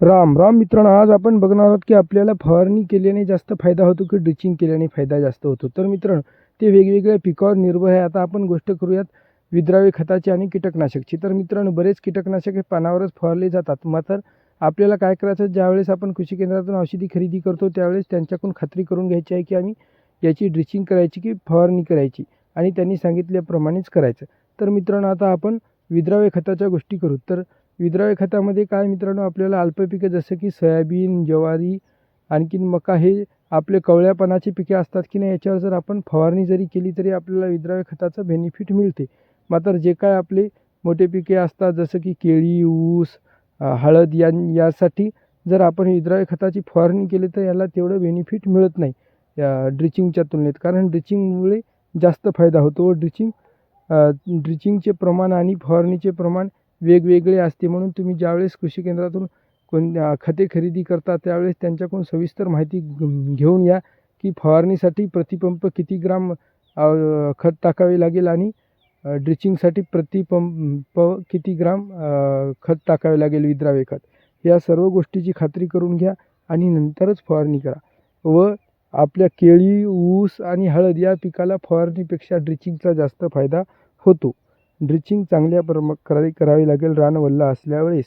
राम राम मित्रांनो आज आपण बघणार आहोत की आपल्याला फवारणी केल्याने जास्त फायदा होतो की ड्रिचिंग केल्याने फायदा जास्त होतो? तर मित्रांनो ते वेगवेगळ्या पिकावर निर्भर आहे. आता आपण गोष्ट करूयात विद्राव्य खताची आणि कीटकनाशकची. तर मित्रांनो बरेच कीटकनाशक हे पानावरच फवारले जातात. मात्र आपल्याला काय करायचं? ज्यावेळेस आपण कृषी केंद्रातून औषधी खरेदी करतो त्यावेळेस त्यांच्याकडून खात्री करून घ्यायची आहे की आम्ही याची ड्रिचिंग करायची की फवारणी करायची आणि त्यांनी सांगितल्याप्रमाणेच करायचं. तर मित्रांनो आता आपण विद्राव्य खताच्या गोष्टी करू. तर विद्राव्य खतामध्ये काय मित्रांनो आपल्याला अल्प पिकं जसं की सोयाबीन ज्वारी आणखीन मका हे आपले कवळ्यापणाची पिके असतात की नाही याच्यावर जर आपण फवारणी जरी केली तरी आपल्याला विद्राव्य खताचं बेनिफिट मिळते. मात्र जे काय आपले मोठे पिके असतात जसं की केळी ऊस हळद या यासाठी जर आपण विद्राव्य खताची फवारणी केली तर याला तेवढं बेनिफिट मिळत नाही या ड्रिचिंगच्या तुलनेत. कारण ड्रिचिंगमुळे जास्त फायदा होतो व ड्रिचिंग ड्रिचिंगचे प्रमाण आणि फवारणीचे प्रमाण वेगवेगळे असते म्हणून तुम्ही ज्यावेळेस कृषी केंद्रातून कोण खते खरेदी करता त्यावेळेस त्यांच्याकडून सविस्तर माहिती घेऊन या की फवारणीसाठी प्रतिपंप किती ग्राम खत टाकावे लागेल आणि ड्रिचिंगसाठी प्रतिपंप किती ग्राम खत टाकावे लागेल विद्रावे खत. या सर्व गोष्टीची खात्री करून घ्या आणि नंतरच फवारणी करा. व आपल्या केळी ऊस आणि हळद या पिकाला फवारणीपेक्षा ड्रिचिंगचा जास्त फायदा होतो. ड्रिचिंग चांगल्या प्रकारे करावी करावी लागेल रानवल्ला असल्या असल्यावेळेस.